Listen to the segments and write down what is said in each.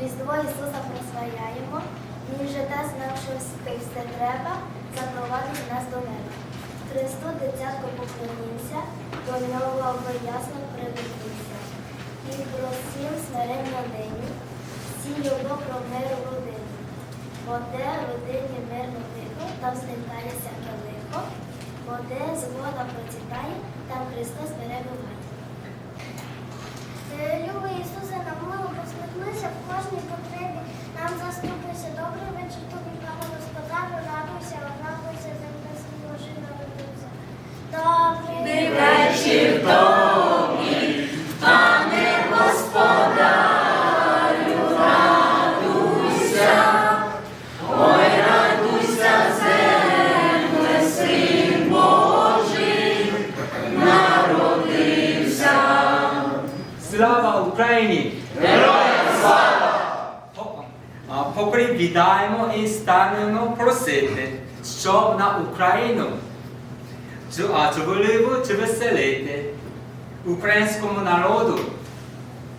Різдво Ісуса прославляємо, Він же те, знавши все треба, запровадить нас до неба. Христу дитятко поклонімся, до нього ясно приведіться. І просім смирення нині, всі його про мир в родині. Бо де родині мирно тихо, там злітає всяке лихо, бо де згода процвітає, там Христос перебуває. Любий Ісусе, на мило в кожній потребі. Нам заступися, добрий вечір тобі, пане господарю, радуйся, радуйся, земля Божий народився. Добрий вечір тобі, пане господарю, радуйся, ой, радуйся, земле, син Божий, народився. Слава Україні! Героям слава! Попри вітаємо і станемо просити, щоб на Україну цю- а, чоловіку чи веселити українському народу,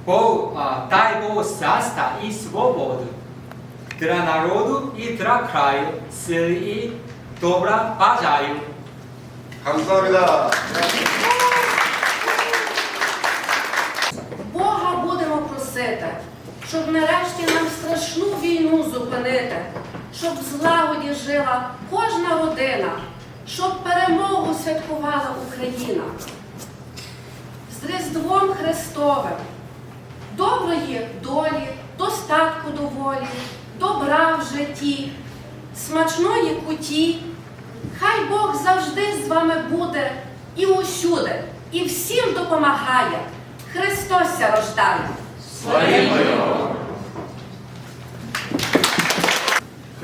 Бог, а, дай Бог щастя і свободу для народу і для краю, сили і добра бажаю. 감사합니다. Бога будемо просити, щоб нарешті нам страшну війну зупинити, щоб в злагоді жила кожна родина, щоб перемогу святкувала Україна. З Різдвом Христовим, доброї долі, достатку доволі, добра в житті, смачної куті. Хай Бог завжди з вами буде і усюди, і всім допомагає. Христос рождає.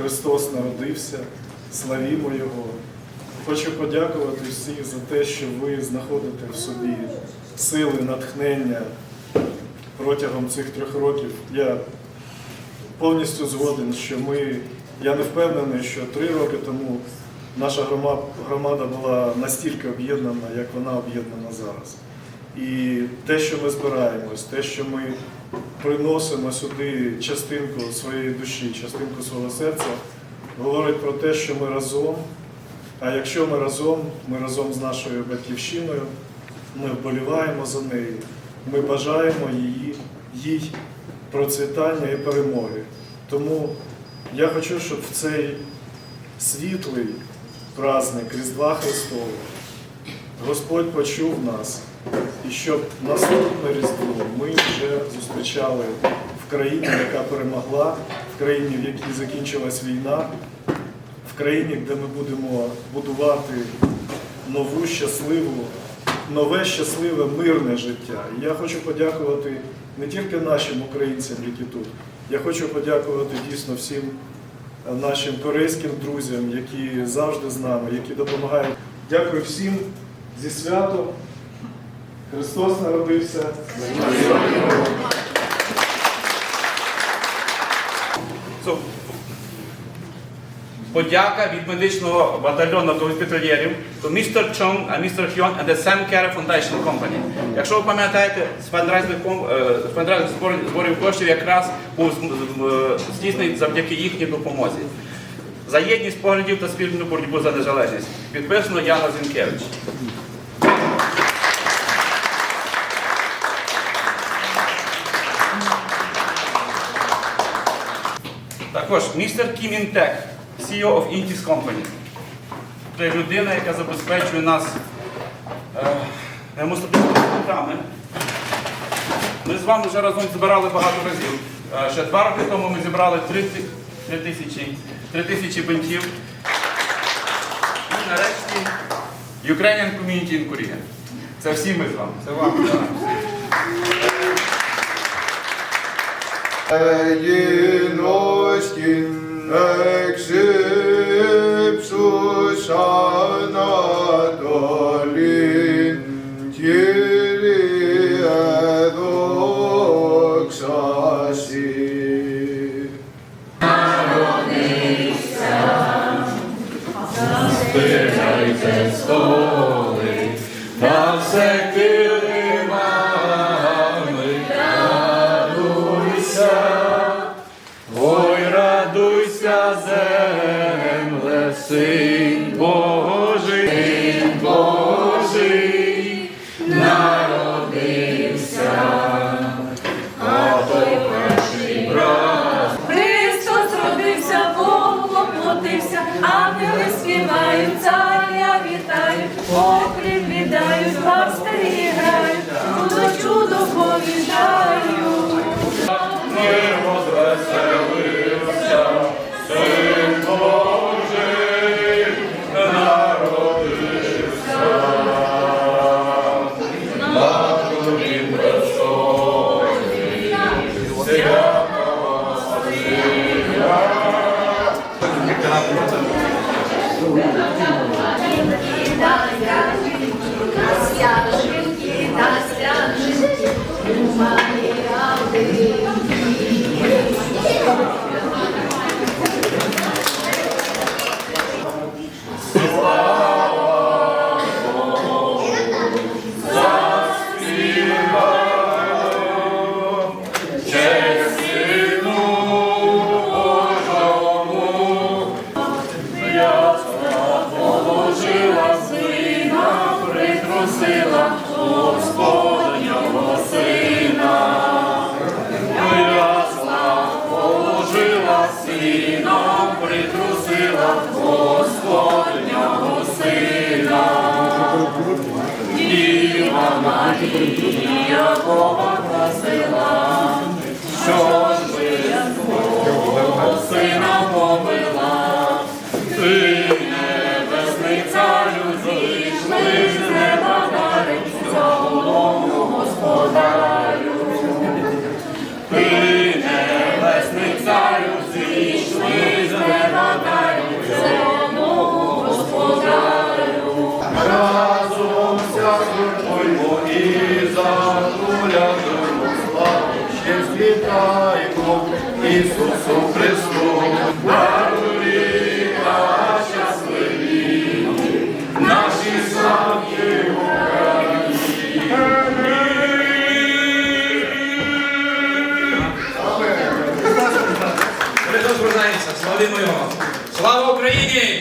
Христос народився, славімо Його. Хочу подякувати всіх за те, що ви знаходите в собі сили, натхнення протягом цих трьох років. Я повністю згоден, що ми, я не впевнений, що три роки тому наша громада була настільки об'єднана, як вона об'єднана зараз. І те, що ми збираємось, те, що ми приносимо сюди частинку своєї душі, частинку свого серця, говорить про те, що ми разом. А якщо ми разом, ми разом з нашою батьківщиною, ми вболіваємо за нею, ми бажаємо її, їй процвітання і перемоги. Тому я хочу, щоб в цей світлий праздник Різдва Христового Господь почув нас, і щоб наступне Різдво ми вже зустрічали в країні, яка перемогла, в країні, в якій закінчилась війна, в країні, де ми будемо будувати нову щасливу, нове щасливе, мирне життя. І я хочу подякувати не тільки нашим українцям, які тут, я хочу подякувати дійсно всім нашим корейським друзям, які завжди з нами, які допомагають. Дякую всім зі святом. Христос народився. Подяка від медичного батальйону до госпітальєрів, до містер Чонг і містер Хьон and the Sam Care Foundation Company. Якщо ви пам'ятаєте, з фандрайзинг ком- е, зборів- коштів якраз був здійснений завдяки їхній допомозі. За єдність поглядів та спільну боротьбу за незалежність. Підписано Яна Зінкевич. Також містер Кім Інтек, CEO of Intis Company. Це людина, яка забезпечує нас е, демонстративними Ми з вами вже разом збирали багато разів. Е, Ще два роки тому ми зібрали 3 тисячі, 3 тисячі бинтів. І нарешті Ukrainian Community in Korea. Це всі ми з вами. Це вам. φωσκήν εξύψους ανατολήν, Κύριε δόξα Συ. Spirit, I just holy, thou пастирі грають, чудо чудо повідають. Притрусила Господнього сина. Діва Марія Бога просила, що ж свого сина повела, ти небесний царю зійшли з неба дари, цілому господарю. Ти Христос